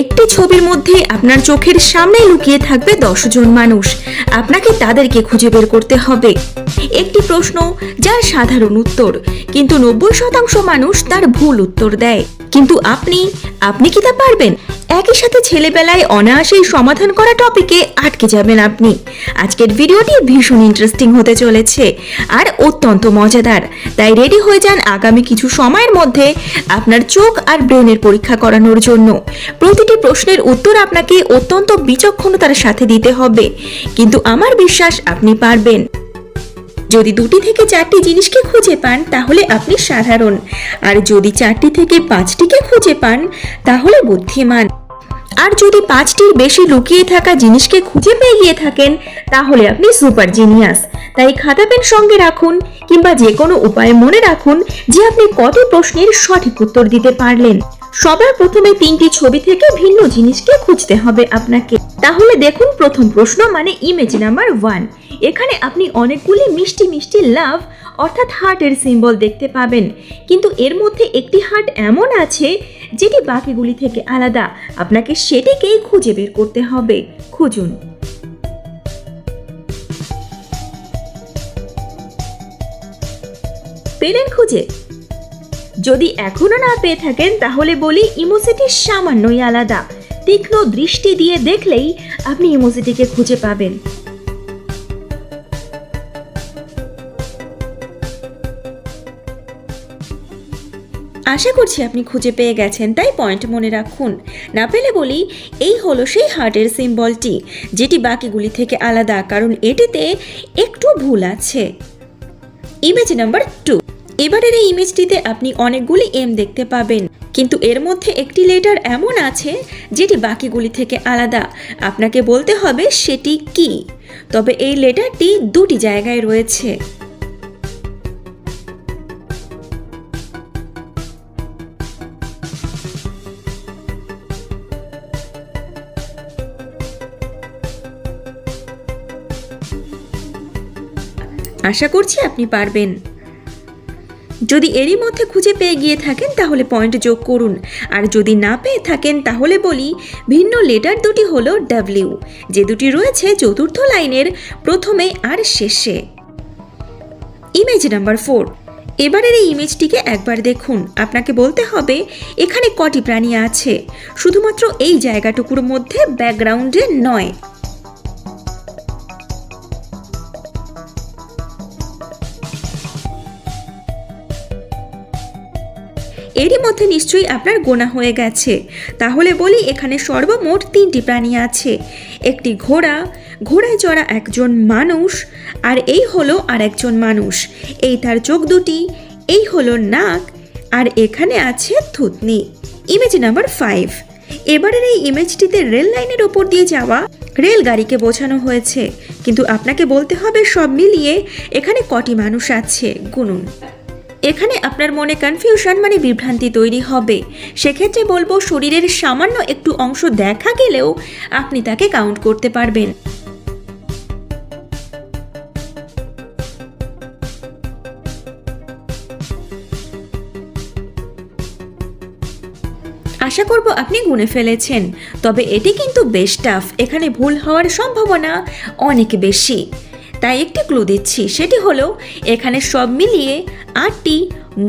একটি ছবির মধ্যে আপনার চোখের সামনে লুকিয়ে থাকবে দশজন মানুষ। আপনাকে তাদেরকে খুঁজে বের করতে হবে। একটি প্রশ্ন, যার সাধারণ উত্তর। কিন্তু নব্বই শতাংশ মানুষ তার ভুল উত্তর দেয়। কিন্তু আপনি আপনি কি তা পারবেন? একই সাথে ছেলেবেলায় অনায়াসেই সমাধান করা টপিকে আটকে যাবেন আপনি। আজকের ভিডিওটি ভীষণ ইন্টারেস্টিং হতে চলেছে আর অত্যন্ত মজাদার। তাই রেডি হয়ে যান আগামী কিছু সময়ের মধ্যে আপনার চোখ আর ব্রেনের পরীক্ষা করানোর জন্য। প্রতিটি প্রশ্নের উত্তর আপনাকে অত্যন্ত বিচক্ষণতার সাথে দিতে হবে। কিন্তু আমার বিশ্বাস আপনি পারবেন। যদি দুটি থেকে চারটি জিনিসকে খুঁজে পান, তাহলে আপনি সাধারণ। আর যদি চারটি থেকে পাঁচটিকে খুঁজে পান, তাহলে বুদ্ধিমান। আর যদি পাঁচটির বেশি লুকিয়ে থাকা জিনিসকে খুঁজে পেয়ে গিয়ে থাকেন, তাহলে আপনি সুপার জিনিয়াস। তাই খাতা পেন সঙ্গে রাখুন, কিংবা যে কোনো উপায়ে মনে রাখুন যে আপনি কত প্রশ্নের সঠিক উত্তর দিতে পারলেন। সবার প্রথমে তিনটি ছবি থেকে ভিন্ন জিনিসকে খুঁজতে হবে আপনাকে। তাহলে দেখুন প্রথম প্রশ্ন মানে ইমেজ নাম্বার ওয়ান এখানে আপনি অনেকগুলি মিষ্টি মিষ্টি লাভ অর্থাৎ হার্টের সিম্বল দেখতে পাবেন। কিন্তু এর মধ্যে একটি হার্ট এমন আছে, যেটি বাকিগুলি থেকে আলাদা। আপনাকে সেটিকেই খুঁজে বের করতে হবে। খুঁজুন। পেলেন খুঁজে। যদি এখনও না পেয়ে থাকেন, তাহলে বলি ইমোসিটি সামান্যই আলাদা। তীক্ষ্ণ দৃষ্টি দিয়ে দেখলেই আপনি ইমোসিটিকে খুঁজে পাবেন। আশা করছি আপনি খুঁজে পেয়ে গেছেন, তাই পয়েন্ট মনে রাখুন। না পেলে বলি এই হলো সেই হার্টের সিম্বলটি, যেটি বাকিগুলি থেকে আলাদা, কারণ এটিতে একটু ভুল আছে। Image number two. এবারের এই ইমেজটিতে আপনি অনেকগুলি এম দেখতে পাবেন। কিন্তু এর মধ্যে একটি লেটার এমন আছে, যেটি বাকিগুলি থেকে আলাদা। আপনাকে বলতে হবে সেটি কি। তবে এই লেটারটি দুটি জায়গায় রয়েছে। আশা করছি আপনি পারবেন। যদি এরই মধ্যে খুঁজে পেয়ে গিয়ে থাকেন, তাহলে পয়েন্ট যোগ করুন। আর যদি না পেয়ে থাকেন, তাহলে বলি, ভিন্ন লেটার দুটি হলো ডাব্লিউ যে দুটি রয়েছে চতুর্থ লাইনের, প্রথমে আর শেষে। ইমেজ নাম্বার ফোর এবারের এই ইমেজটিকে একবার দেখুন। আপনাকে বলতে হবে, এখানে কটি প্রাণী আছে? শুধুমাত্র এই জায়গাটুকুর মধ্যে ব্যাকগ্রাউন্ডে নয়। এরই মধ্যে নিশ্চয়ই আপনার গোনা হয়ে গেছে। তাহলে বলি, এখানে সর্বমোট তিনটি প্রাণী আছে। একটি ঘোড়া, ঘোড়ায় চড়া একজন মানুষ, আর এই হলো আর একজন মানুষ। এই তার চোখ দুটি, এই হলো নাক, আর এখানে আছে থুতনি। ইমেজ নাম্বার ফাইভ এবারের এই ইমেজটিতে রেল লাইনের ওপর দিয়ে যাওয়া রেলগাড়িকে বোঝানো হয়েছে। কিন্তু আপনাকে বলতে হবে সব মিলিয়ে এখানে কটি মানুষ আছে। গুনুন। এখানে আপনার মনে কনফিউশন মানে বিভ্রান্তি তৈরি হবে। সেক্ষেত্রে বলব শরীরের সামান্য একটু অংশ দেখা গেলেও আপনি তাকে কাউন্ট করতে পারবেন। আশা করব আপনি গুনে ফেলেছেন, তবে এটি কিন্তু বেশ টাফ এখানে ভুল হওয়ার সম্ভাবনা অনেক বেশি। তাই একটি ক্লু দিচ্ছি। সেটি হলো, এখানে সব মিলিয়ে আটটি,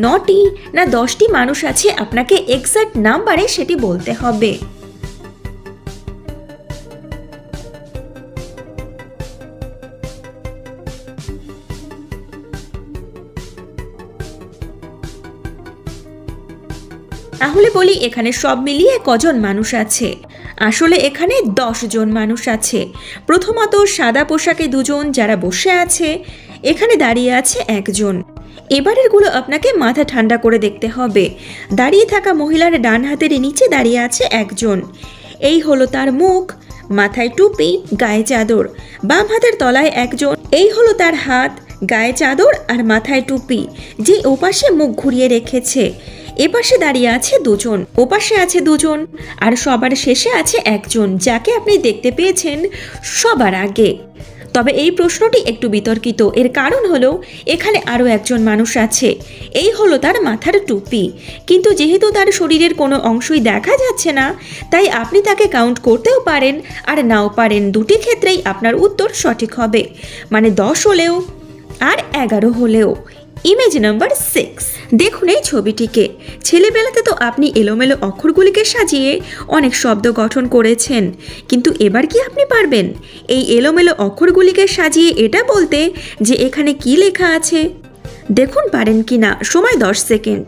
নটি না দশটি মানুষ আছে, আপনাকে এক্সাক্ট নাম্বারে সেটি বলতে হবে। তাহলে বলি, এখানে সব মিলিয়ে কজন মানুষ আছে? আসলে এখানে জন মানুষ আছে। প্রথমত সাদা পোশাকে দুজন যারা বসে আছে, এখানে দাঁড়িয়ে আছে একজন। এবারেরগুলো আপনাকে মাথা ঠান্ডা করে দেখতে হবে। দাঁড়িয়ে থাকা মহিলার ডান হাতের নিচে দাঁড়িয়ে আছে একজন। এই হলো তার মুখ, মাথায় টুপি, গায়ে চাদর। বাম হাতের তলায় একজন। এই হলো তার হাত গায়ে চাদর আর মাথায় টুপি, যে ওপাশে মুখ ঘুরিয়ে রেখেছে। এপাশে দাঁড়িয়ে আছে দুজন, ওপাশে আছে দুজন, আর সবার শেষে আছে একজন, যাকে আপনি দেখতে পেয়েছেন সবার আগে। তবে এই প্রশ্নটি একটু বিতর্কিত। এর কারণ হলো, এখানে আরও একজন মানুষ আছে। এই হলো তার মাথার টুপি। কিন্তু যেহেতু তার শরীরের কোনো অংশই দেখা যাচ্ছে না, তাই আপনি তাকে কাউন্ট করতেও পারেন আর নাও পারেন। দুটি ক্ষেত্রেই আপনার উত্তর সঠিক হবে। মানে দশ হলেও আর এগারো হলেও। ইমেজ নাম্বার সিক্স দেখুন এই ছবিটিকে। ছেলেবেলাতে তো আপনি এলোমেলো অক্ষরগুলিকে সাজিয়ে অনেক শব্দ গঠন করেছেন, কিন্তু এবার কি আপনি পারবেন? এই এলোমেলো অক্ষরগুলিকে সাজিয়ে এটা বলতে যে এখানে কি লেখা আছে? দেখুন পারেন কি না সময় দশ সেকেন্ড।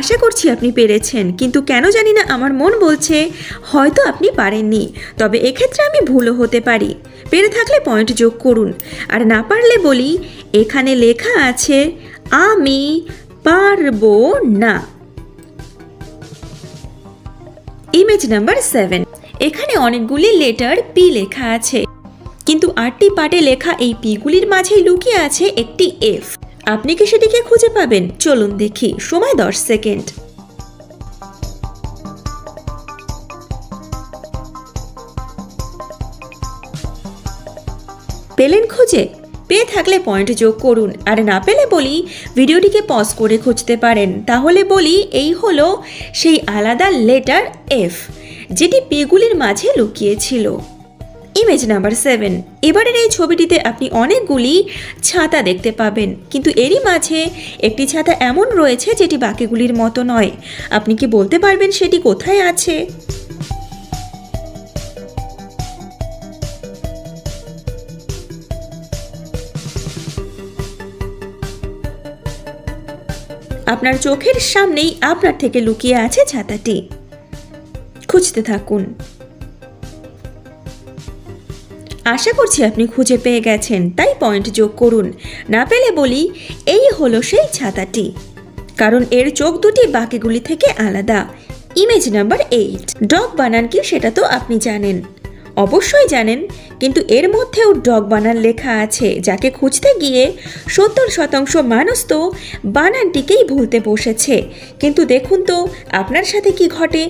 আশা করছি আপনি পেরেছেন, কিন্তু কেন জানি না আমার মন বলছে, হয়তো আপনি পারেননি, তবে এক্ষেত্রে আমি ভুলও হতে পারি। পেরে থাকলে পয়েন্ট যোগ করুন, আর না পারলে বলি, এখানে লেখা আছে, আমি পারব না। ইমেজ নাম্বার সেভেন এখানে অনেকগুলি লেটার পি লেখা আছে, কিন্তু আটটি পাটে লেখা এই পিগুলির মাঝেই লুকিয়ে আছে একটি এফ আপনি কি সেটিকে খুঁজে পাবেন? চলুন দেখি। সময় দশ সেকেন্ড। পেলেন খুঁজে? পেয়ে থাকলে পয়েন্ট যোগ করুন। আর না পেলে বলি, ভিডিওটিকে পজ করে খুঁজতে পারেন। তাহলে বলি, এই হলো সেই আলাদা লেটার এফ যেটি পেগুলির মাঝে লুকিয়েছিল। ইমেজ নাম্বার সেভেন এবারের এই ছবিটিতে আপনি অনেকগুলি ছাতা দেখতে পাবেন। কিন্তু এরই মাঝে একটি ছাতা এমন রয়েছে যেটি বাকিগুলির মতো নয়। আপনি কি বলতে পারবেন সেটি কোথায় আছে? আপনার চোখের সামনেই আপনার থেকে লুকিয়ে আছে ছাতাটি। খুঁজতে থাকুন। আশা করছি আপনি খুঁজে পেয়ে গেছেন, তাই পয়েন্ট যোগ করুন। না পেলে বলি, এই হলো সেই ছাতাটি। কারণ এর চোখ দুটি বাকিগুলি থেকে আলাদা। ইমেজ নাম্বার এইট ডগ বানান কি সেটা তো আপনি জানেন। অবশ্যই জানেন, কিন্তু এর মধ্যেও ডগ বানান লেখা আছে, যাকে খুঁজতে গিয়ে সত্তর শতাংশ মানুষ তো বানানটিকেই ভুলতে বসেছে। কিন্তু দেখুন তো, আপনার সাথে কি ঘটে?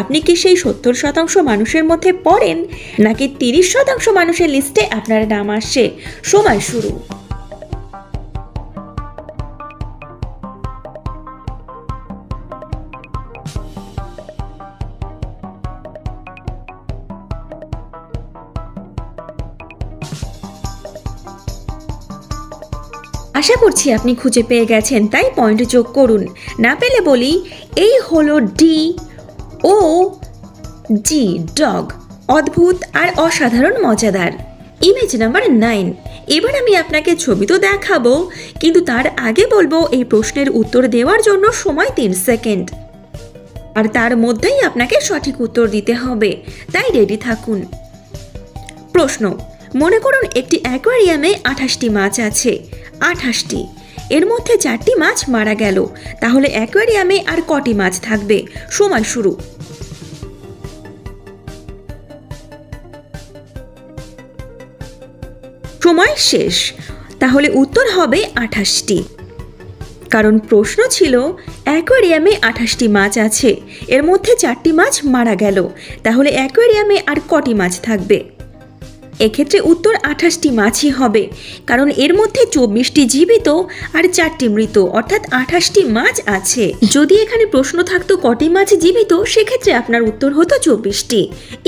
আপনি কি সেই সত্তর শতাংশ মানুষের মধ্যে পড়েন, নাকি তিরিশ শতাংশ মানুষের লিস্টে আপনার নাম আসছে? সময় শুরু। আশা করছি আপনি খুঁজে পেয়ে গেছেন, তাই পয়েন্ট যোগ করুন। না পেলে বলি, এই হলো ডি ও জি ডগ অদ্ভুত আর অসাধারণ মজাদার। ইমেজ নাম্বার নাইন এবার আমি আপনাকে ছবি তো দেখাবো, কিন্তু তার আগে বলব, এই প্রশ্নের উত্তর দেওয়ার জন্য সময় তিন সেকেন্ড আর তার মধ্যেই আপনাকে সঠিক উত্তর দিতে হবে, তাই রেডি থাকুন। প্রশ্ন, মনে করুন একটি অ্যাকোয়ারিয়ামে আঠাশটি মাছ আছে। আঠাশটি। এর মধ্যে চারটি মাছ মারা গেল। তাহলে অ্যাকোয়ারিয়ামে আর কটি মাছ থাকবে? সময় শুরু। সময় শেষ। তাহলে উত্তর হবে আঠাশটি। কারণ প্রশ্ন ছিল, অ্যাকোয়ারিয়ামে আঠাশটি মাছ আছে। এর মধ্যে চারটি মাছ মারা গেল। তাহলে অ্যাকোয়ারিয়ামে আর কটি মাছ থাকবে? এক্ষেত্রে উত্তর আঠাশটি মাছই হবে, কারণ এর মধ্যে চব্বিশটি জীবিত আর চারটি মৃত, অর্থাৎ আঠাশটি মাছ আছে। যদি এখানে প্রশ্ন থাকতো কটি মাছ জীবিত, সেক্ষেত্রে আপনার উত্তর হতো চব্বিশটি।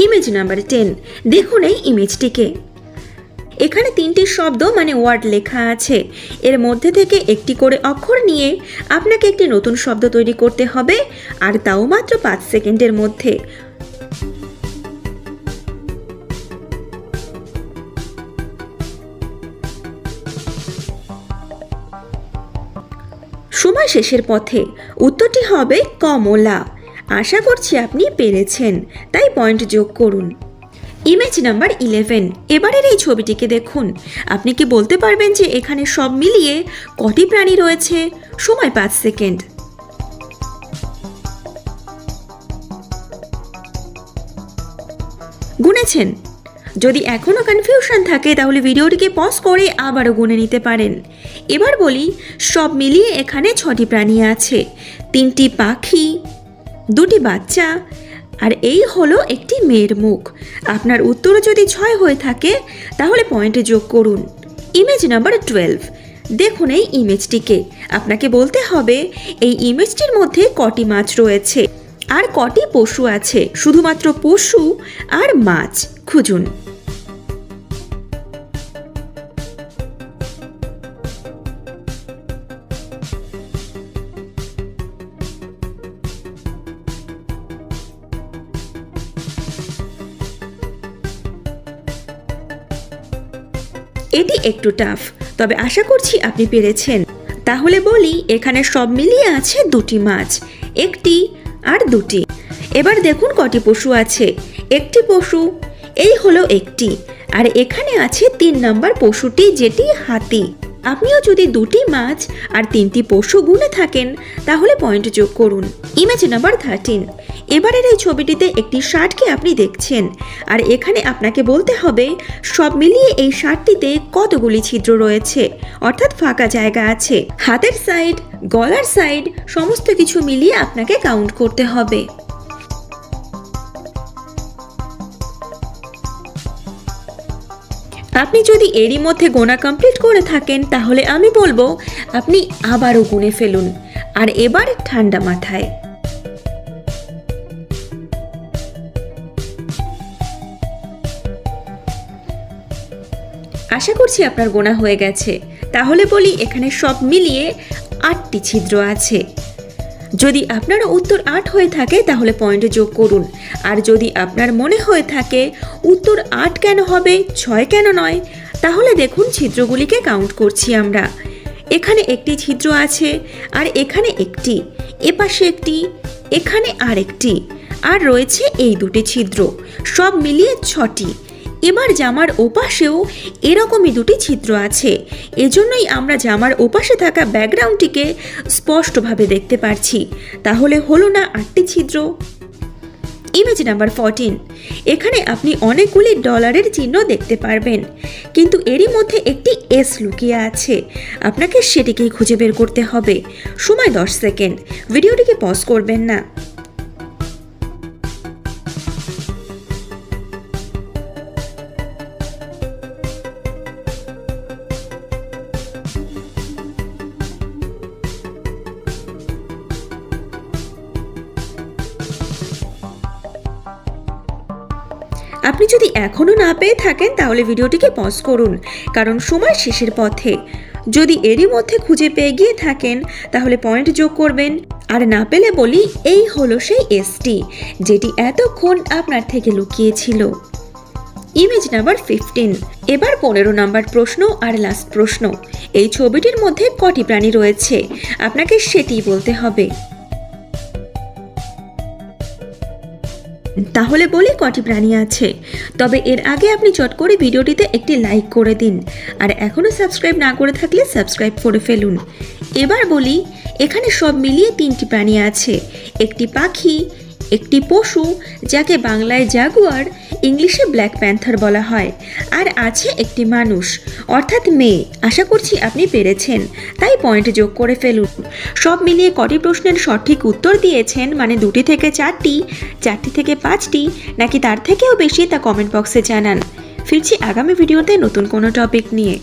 ইমেজ নাম্বার টেন, দেখুন এই ইমেজটিকে। এখানে তিনটি শব্দ মানে ওয়ার্ড লেখা আছে। এর মধ্যে থেকে একটি করে অক্ষর নিয়ে আপনাকে একটি নতুন শব্দ তৈরি করতে হবে, আর তাও মাত্র পাঁচ সেকেন্ডের মধ্যে। শেষের পথে। উত্তরটি হবে কমলা। আশা করছি আপনি পেরেছেন, তাই পয়েন্ট যোগ করুন। Image number eleven. এবারের এই ছবিটিকে দেখুন। আপনি কি বলতে পারবেন যে এখানে সব মিলিয়ে কটি প্রাণী রয়েছে? সময় পাঁচ সেকেন্ড। গুনেছেন। যদি এখনও কনফিউশন থাকে, তাহলে ভিডিওটিকে পজ করে আবারও গুনে নিতে পারেন। এবার বলি, সব মিলিয়ে এখানে ছটি প্রাণী আছে। তিনটি পাখি, দুটি বাচ্চা, আর এই হলো একটি মেয়ের মুখ। আপনার উত্তর যদি ছয় হয়ে থাকে, তাহলে পয়েন্টে যোগ করুন। ইমেজ নাম্বার টুয়েলভ দেখুন এই ইমেজটিকে আপনাকে বলতে হবে, এই ইমেজটির মধ্যে কটি মাছ রয়েছে। আর কটি পশু আছে। শুধুমাত্র পশু আর মাছ। খুঁজুন। এটি একটু টাফ তবে আশা করছি আপনি পেরেছেন। তাহলে বলি, এখানে সব মিলিয়ে আছে দুটি মাছ, একটি আর দুটি। এবার দেখুন কটি পশু আছে। একটি পশু, এই হলো একটি, আর এখানে আছে তিন নম্বর পশুটি, যেটি হাতি। আপনিও যদি দুটি মাছ আর তিনটি পশু গুনে থাকেন, তাহলে পয়েন্ট যোগ করুন। ইমেজ নাম্বার থার্টিন এবারের এই ছবিটিতে একটি শার্টকে আপনি দেখছেন, আর এখানে আপনাকে বলতে হবে, সব মিলিয়ে এই শার্টটিতে কতগুলি ছিদ্র রয়েছে? অর্থাৎ ফাঁকা জায়গা আছে। হাতের সাইড গলার সাইড সমস্ত কিছু মিলিয়ে আপনাকে কাউন্ট করতে হবে। আপনি যদি এরই মধ্যে গোনা কমপ্লিট করে থাকেন, তাহলে আমি বলব আপনি আবারও গুনে ফেলুন, আর এবার ঠান্ডা মাথায়। আশা করছি আপনার গোনা হয়ে গেছে। তাহলে বলি এখানে সব মিলিয়ে আটটি ছিদ্র আছে। যদি আপনার উত্তর আট হয়ে থাকে, তাহলে পয়েন্টে যোগ করুন। আর যদি আপনার মনে হয়ে থাকে, উত্তর আট কেন হবে, ছয় কেন নয়, তাহলে দেখুন ছিদ্রগুলিকে কাউন্ট করছি আমরা। এখানে একটি ছিদ্র আছে, আর এখানে একটি, এপাশে একটি, এখানে আর একটি, আর রয়েছে এই দুটি ছিদ্র। সব মিলিয়ে ছটি। এবার জামার ওপাশেও এরকমই দুটি ছিদ্র আছে। এজন্যই আমরা জামার ওপাশে থাকা ব্যাকগ্রাউন্ডটিকে স্পষ্টভাবে দেখতে পারছি। তাহলে হলো না আটটি ছিদ্র? ইমেজ নাম্বার ফোরটিন এখানে আপনি অনেকগুলি ডলারের চিহ্ন দেখতে পারবেন। কিন্তু এরই মধ্যে একটি এস লুকিয়ে আছে। আপনাকে সেটিকেই খুঁজে বের করতে হবে। সময় দশ সেকেন্ড। ভিডিওটিকে পজ করবেন না। আপনি যদি এখনও না পেয়ে থাকেন, তাহলে ভিডিওটিকে পজ করুন, কারণ সময় শেষের পথে। যদি এরই মধ্যে খুঁজে পেয়ে গিয়ে থাকেন, তাহলে পয়েন্ট যোগ করবেন। আর না পেলে বলি, এই হলো সেই এসটি যেটি এতক্ষণ আপনার থেকে লুকিয়েছিল। ইমেজ নাম্বার ফিফটিন এবার পনেরো নাম্বার প্রশ্ন আর লাস্ট প্রশ্ন। এই ছবিটির মধ্যে কটি প্রাণী রয়েছে? আপনাকে সেটি বলতে হবে। তাহলে বলি কটি প্রাণী আছে। তবে এর আগে আপনি চট করে ভিডিওটিতে একটি লাইক করে দিন। আর এখনও সাবস্ক্রাইব না করে থাকলে সাবস্ক্রাইব করে ফেলুন। এবার বলি, এখানে সব মিলিয়ে তিনটি প্রাণী আছে। একটি পাখি, একটি পশু, যাকে বাংলায় জাগুয়ার ইংলিশে ব্ল্যাক প্যান্থার বলা হয়। আর আছে একটি মানুষ। অর্থাৎ মেয়ে। আশা করছি আপনি পেরেছেন। তাই পয়েন্ট যোগ করে ফেলুন। সব মিলিয়ে কটি প্রশ্নের সঠিক উত্তর দিয়েছেন মানে দুটি থেকে চারটি চারটি থেকে পাঁচটি, নাকি তার থেকেও বেশি তা কমেন্ট বক্সে জানান। ফিরছি আগামী ভিডিওতে নতুন কোনো টপিক নিয়ে।